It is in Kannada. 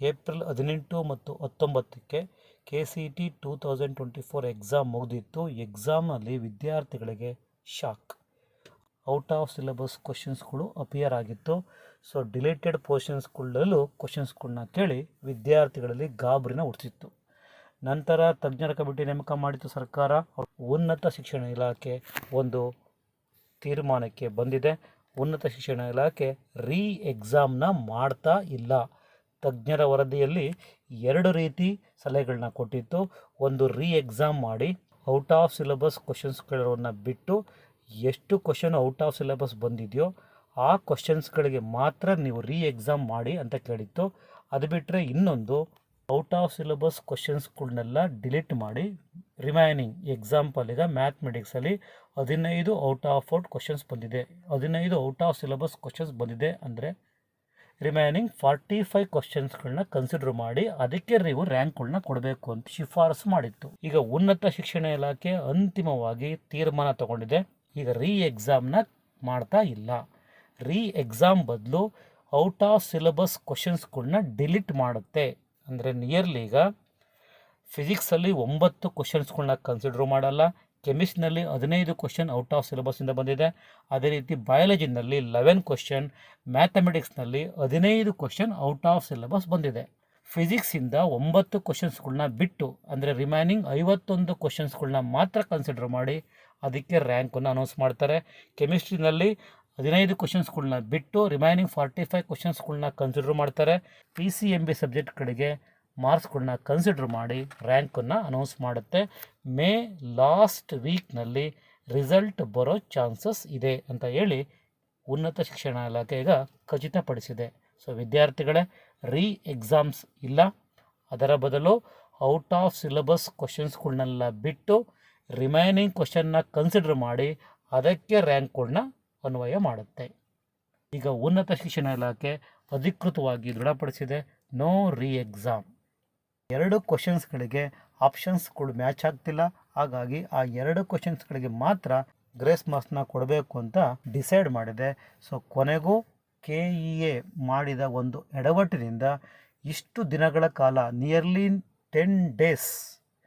ಏಪ್ರಿಲ್ ಹದಿನೆಂಟು ಮತ್ತು ಹತ್ತೊಂಬತ್ತಕ್ಕೆ K C T two thousand twenty four exam ಮುಗಿದಿತ್ತು. ಎಕ್ಸಾಮ್ನಲ್ಲಿ ವಿದ್ಯಾರ್ಥಿಗಳಿಗೆ ಶಾಕ್. ಔಟ್ ಆಫ್ ಸಿಲೆಬಸ್ ಕ್ವಶನ್ಸ್ಗಳು ಅಪಿಯರ್ ಆಗಿತ್ತು. ಸೊ, ಡಿಲೇಟೆಡ್ ಪೋರ್ಷನ್ಸ್ಗಳಲ್ಲೂ ಕ್ವಶನ್ಸ್ಗಳನ್ನ ಕೇಳಿ ವಿದ್ಯಾರ್ಥಿಗಳಲ್ಲಿ ಗಾಬರಿನ ಹುಡ್ತಿತ್ತು ನಂತರ ತಜ್ಞರ ಕಮಿಟಿ ನೇಮಕ ಮಾಡಿತ್ತು ಸರ್ಕಾರ. ಉನ್ನತ ಶಿಕ್ಷಣ ಇಲಾಖೆ ಒಂದು ತೀರ್ಮಾನಕ್ಕೆ ಬಂದಿದೆ. ಉನ್ನತ ಶಿಕ್ಷಣ ಇಲಾಖೆ ರೀ ಎಕ್ಸಾಮ್ನ ಮಾಡ್ತಾ ಇಲ್ಲ. ತಜ್ಞರ ವರದಿಯಲ್ಲಿ ಎರಡು ರೀತಿ ಸಲಹೆಗಳನ್ನ ಕೊಟ್ಟಿತ್ತು. ಒಂದು ರೀ ಎಕ್ಸಾಮ್ ಮಾಡಿ ಔಟ್ ಆಫ್ ಸಿಲೆಬಸ್ ಕ್ವಶನ್ಸ್ಗಳನ್ನು ಬಿಟ್ಟು ಎಷ್ಟು ಕ್ವಶನ್ ಔಟ್ ಆಫ್ ಸಿಲೆಬಸ್ ಬಂದಿದೆಯೋ ಆ ಕ್ವಶನ್ಸ್ಗಳಿಗೆ ಮಾತ್ರ ನೀವು ರೀ ಎಕ್ಸಾಮ್ ಮಾಡಿ ಅಂತ ಕೇಳಿತ್ತು. ಅದು ಬಿಟ್ಟರೆ ಇನ್ನೊಂದು ಔಟ್ ಆಫ್ ಸಿಲೆಬಸ್ ಕ್ವಶನ್ಸ್ಗಳನ್ನೆಲ್ಲ ಡಿಲೀಟ್ ಮಾಡಿ ರಿಮೈನಿಂಗ್ ಎಕ್ಸಾಂಪಲ್ ಈಗ ಮ್ಯಾಥ್ಮೆಟಿಕ್ಸಲ್ಲಿ ಹದಿನೈದು ಔಟ್ ಆಫ್ ಔಟ್ ಕ್ವಶನ್ಸ್ ಬಂದಿದೆ. ಹದಿನೈದು ಔಟ್ ಆಫ್ ಸಿಲೆಬಸ್ ಕ್ವಶನ್ಸ್ ಬಂದಿದೆ ಅಂದರೆ ರಿಮೈನಿಂಗ್ ಫಾರ್ಟಿ ಫೈವ್ ಕ್ವಶನ್ಸ್ಗಳನ್ನ ಕನ್ಸಿಡರ್ ಮಾಡಿ, ಅದಕ್ಕೆ ನೀವು ರ್ಯಾಂಕ್ಗಳನ್ನ ಕೊಡಬೇಕು ಅಂತ ಶಿಫಾರಸು ಮಾಡಿತ್ತು. ಈಗ ಉನ್ನತ ಶಿಕ್ಷಣ ಇಲಾಖೆ ಅಂತಿಮವಾಗಿ ತೀರ್ಮಾನ ತಗೊಂಡಿದೆ. ಈಗ ರೀ ಎಕ್ಸಾಮ್ನ ಮಾಡ್ತಾ ಇಲ್ಲ. ರೀ ಎಕ್ಸಾಮ್ ಬದಲು ಔಟ್ ಆಫ್ ಸಿಲೆಬಸ್ ಕ್ವಶನ್ಸ್ಗಳನ್ನ ಡಿಲೀಟ್ ಮಾಡುತ್ತೆ. ಅಂದರೆ ನಿಯರ್ಲಿ ಈಗ ಫಿಸಿಕ್ಸಲ್ಲಿ ಒಂಬತ್ತು ಕ್ವಶನ್ಸ್ಗಳನ್ನ ಕನ್ಸಿಡರ್ ಮಾಡಲ್ಲ. ಕೆಮಿಸ್ಟ್ರಿನಲ್ಲಿ ಹದಿನೈದು ಕ್ವಶನ್ ಔಟ್ ಆಫ್ ಸಿಲೆಬಸ್ಸಿಂದ ಬಂದಿದೆ. ಅದೇ ರೀತಿ ಬಯಾಲಜಿನಲ್ಲಿ ಲೆವೆನ್ ಕ್ವಶನ್, ಮ್ಯಾಥಮೆಟಿಕ್ಸ್ನಲ್ಲಿ ಹದಿನೈದು ಕ್ವಶನ್ ಔಟ್ ಆಫ್ ಸಿಲೆಬಸ್ ಬಂದಿದೆ. ಫಿಸಿಕ್ಸಿಂದ ಒಂಬತ್ತು ಕ್ವಶನ್ಸ್ಗಳನ್ನ ಬಿಟ್ಟು, ಅಂದರೆ ರಿಮೈನಿಂಗ್ ಐವತ್ತೊಂದು ಕ್ವಶನ್ಸ್ಗಳನ್ನ ಮಾತ್ರ ಕನ್ಸಿಡರ್ ಮಾಡಿ, ಅದಕ್ಕೆ ರ್ಯಾಂಕನ್ನು ಅನೌನ್ಸ್ ಮಾಡ್ತಾರೆ. ಕೆಮಿಸ್ಟ್ರಿನಲ್ಲಿ ಹದಿನೈದು ಕ್ವಶನ್ಸ್ಗಳನ್ನ ಬಿಟ್ಟು ರಿಮೈನಿಂಗ್ ಫಾರ್ಟಿ ಫೈವ್ ಕ್ವಶನ್ಸ್ಗಳನ್ನ ಕನ್ಸಿಡರ್ ಮಾಡ್ತಾರೆ. ಪಿ ಸಿ ಎಂ ಬಿ ಸಬ್ಜೆಕ್ಟ್ಗಳಿಗೆ ಮಾರ್ಕ್ಸ್ಗಳನ್ನ ಕನ್ಸಿಡರ್ ಮಾಡಿ ರ್ಯಾಂಕನ್ನು ಅನೌನ್ಸ್ ಮಾಡುತ್ತೆ. ಮೇ ಲಾಸ್ಟ್ ವೀಕ್ನಲ್ಲಿ ರಿಸಲ್ಟ್ ಬರೋ ಚಾನ್ಸಸ್ ಇದೆ ಅಂತ ಹೇಳಿ ಉನ್ನತ ಶಿಕ್ಷಣ ಇಲಾಖೆ ಈಗ ಖಚಿತಪಡಿಸಿದೆ. ಸೊ ವಿದ್ಯಾರ್ಥಿಗಳೇ ರೀ ಎಕ್ಸಾಮ್ಸ್ ಇಲ್ಲ. ಅದರ ಬದಲು ಔಟ್ ಆಫ್ ಸಿಲೆಬಸ್ ಕ್ವಶನ್ಸ್ಗಳನ್ನೆಲ್ಲ ಬಿಟ್ಟು ರಿಮೈನಿಂಗ್ ಕ್ವಶನ್ನ ಕನ್ಸಿಡರ್ ಮಾಡಿ ಅದಕ್ಕೆ ರ್ಯಾಂಕ್ಗಳನ್ನ ಅನ್ವಯ ಮಾಡುತ್ತೆ. ಈಗ ಉನ್ನತ ಶಿಕ್ಷಣ ಇಲಾಖೆ ಅಧಿಕೃತವಾಗಿ ದೃಢಪಡಿಸಿದೆ. ನೋ ರೀ ಎಕ್ಸಾಮ್ ಎರಡು ಕ್ವಶನ್ಸ್ಗಳಿಗೆ ಆಪ್ಷನ್ಸ್ಗಳು ಮ್ಯಾಚ್ ಆಗ್ತಿಲ್ಲ. ಹಾಗಾಗಿ ಆ ಎರಡು ಕ್ವಶನ್ಸ್ಗಳಿಗೆ ಮಾತ್ರ ಗ್ರೇಸ್ ಮಾರ್ಕ್ಸ್ನ ಕೊಡಬೇಕು ಅಂತ ಡಿಸೈಡ್ ಮಾಡಿದೆ. ಸೊ ಕೊನೆಗೂ ಕೆ ಇ ಎ ಮಾಡಿದ ಒಂದು ಎಡವಟ್ಟಿನಿಂದ ಇಷ್ಟು ದಿನಗಳ ಕಾಲ ನಿಯರ್ಲಿ ಟೆನ್ ಡೇಸ್